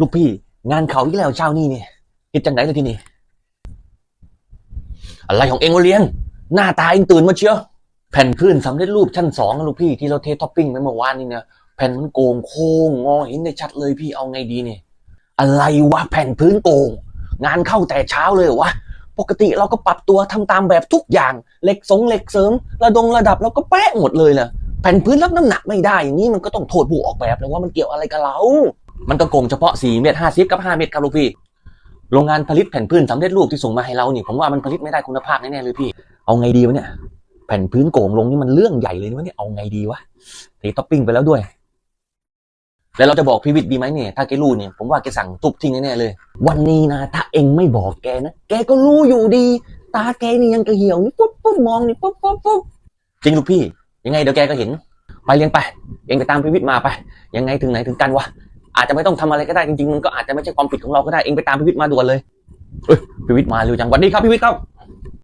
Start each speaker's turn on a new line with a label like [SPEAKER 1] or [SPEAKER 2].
[SPEAKER 1] ลูกพี่ งานเขาอีกแล้วเช้านี่เนี่ยคิดจังไหนเลยที่นี่ อะไรของเองวะเรียนหน้าตาเองตื่นมาเชียวแผ่นพื้นสำเร็จรูปชั้นสองลูกพี่ที่เราเทท็อปปิ้งไปเมื่อวานนี่เนี่ยแผ่นมันโกงโค้งงอเห็นได้ชัดเลยพี่เอาไงดีเนี่ยอะไรวะแผ่นพื้นโกง งานเข้าแต่เช้าเลยวะปกติเราก็ปรับตัวทำตามแบบทุกอย่างเหล็กสงเหล็กเสริม ระดงระดับเราก็แป๊ะหมดเลยแหละแผ่นพื้นรับน้ำหนักไม่ได้อย่างนี้มันก็ต้องโทษผู้ออกแบบเลยว่ามันเกี่ยวอะไรกับเรา มันก็โกงเฉพาะ4เมตร50กับ5เมตรครับลูกพี่ โรงงานผลิตแผ่นพื้นสำเร็จรูปที่ส่งมาให้เรานี่ผมว่ามันผลิตไม่ได้คุณภาพแน่ๆเลยพี่ เอาไงดีวะเนี่ย แผ่นพื้นโก่งลงนี่มันเรื่องใหญ่เลยนะวะเนี่ยเอาไงดีวะเทท็อปปิ้งไปแล้วด้วย แล้วเราจะบอกพี่วิทย์ดีไหมเนี่ย ถ้าแกรู้เนี่ยผมว่าแกสั่งทุบทิ้งแน่ๆเลย วันนี้นะถ้าเองไม่บอกแกนะแกก็รู้อยู่ดี ตาแกนี่ยังกระเหี่ยวนี่ปุ๊บปุ๊บมองนี่ปุ๊บปุ๊บปุ๊บจริงลูกพี่ ยังไงเดี๋ยวแกก็เห็น ไปเลี้ยงไป เองไปตามพี่วิทย์มาไป ยังไงถึงไหนถึงกันวะ อาจจะไม่ต้องทำอะไรก็ได้จริงๆมันก็อาจจะไม่ใช่ความผิดของเราก็ได้เองไปตามพี่วิทย์มาด่วนเลยเฮ้ยพี่วิทย์มาเร็วจังสวันนี้ครับพี่วิทย์ครับ